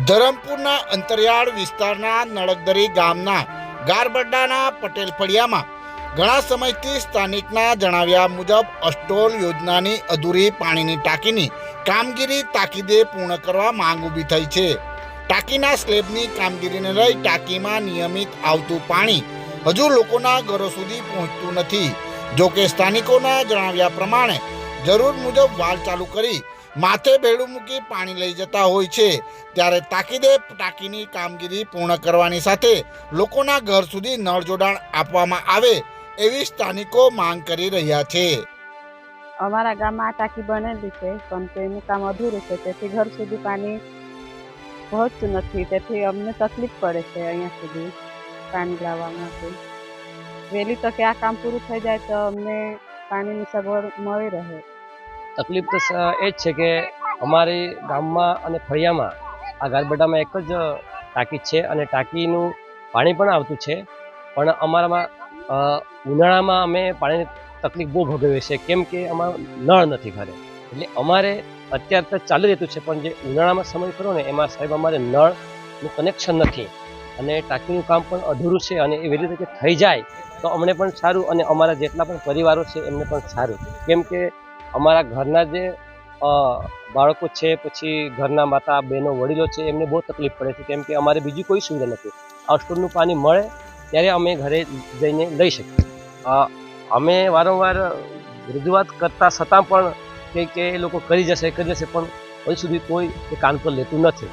ધરમપુરના અંતરિયાળ વિસ્તારના નળકદરી ગામના ગારબડ્ડાના પટેલ ફળિયામાં ઘણા સમયથી સ્થાનિકના જણાવ્યા મુજબ અસ્ટોલ યોજનાની અધૂરી પાણીની ટાંકીની કામગીરી તાકીદે પૂર્ણ કરવા માંગ ઊભી થઈ છે. ટાંકીના સ્લેબની કામગીરીને લઈ ટાંકીમાં નિયમિત આવતું પાણી હજુ લોકોના ઘરો સુધી પહોંચતું નથી. જોકે સ્થાનિકોના જણાવ્યા પ્રમાણે, જરૂર મુજબ વાલ ચાલુ કરી માથે ભેળું મૂકી પાણી લઈ જતા હોય છે. ત્યારે તાકીદે ટાંકીની કામગીરી પૂર્ણ કરવાની સાથે લોકોના ઘર સુધી નળ જોડાણ આપવામાં આવે એવી સ્થાનિકો માંગ કરી રહ્યા છે. અમારા ગામમાં આ ટાંકી બનેલી છે, પણ તેનું કામ અધૂરું છે. તેથી ઘર સુધી પાણી પહોંચતું નથી. તેથી અમને તકલીફ પડે છે અહીંયા સુધી પાણી લાવવા માટે વહેલી તકે આ કામ પૂરું થઈ જાય તો અમને પાણીની સગવડ મળી રહે. તકલીફ તો એ જ છે કે અમારી ગામમાં અને ફળિયામાં આ ગારબડામાં એક જ ટાંકી છે અને ટાંકીનું પાણી પણ આવતું છે. પણ અમારામાં ઉનાળામાં અમે પાણીની તકલીફ બહુ ભોગવીએ છીએ. કેમ કે અમારો નળ નથી ઘરે. એટલે અમારે અત્યારે તો ચાલી રહેતું છે, પણ જે ઉનાળામાં સમય ખરો ને, એમાં સાહેબ અમારે નળનું કનેક્શન નથી. અને ટાંકીનું કામ પણ અધૂરું છે અને એવી રીતે થઈ જાય તો અમને પણ સારું અને અમારા જેટલા પણ પરિવારો છે એમને પણ સારું. કેમ કે અમારા ઘરના જે બાળકો છે, પછી ઘરના માતા, બહેનો, વડીલો છે, એમને બહુ તકલીફ પડે છે, કેમ કે અમારે બીજી કોઈ સુવિધા નથી. આ પાણી મળે, ત્યારે અમે ઘરે જઈને લઈ શકીએ. અમે વારંવાર રજૂઆત કરતા છતાં પણ કે એ લોકો કરી જશે કરી જશે, પણ હજુ સુધી કોઈ એ કાન પર લેતું નથી.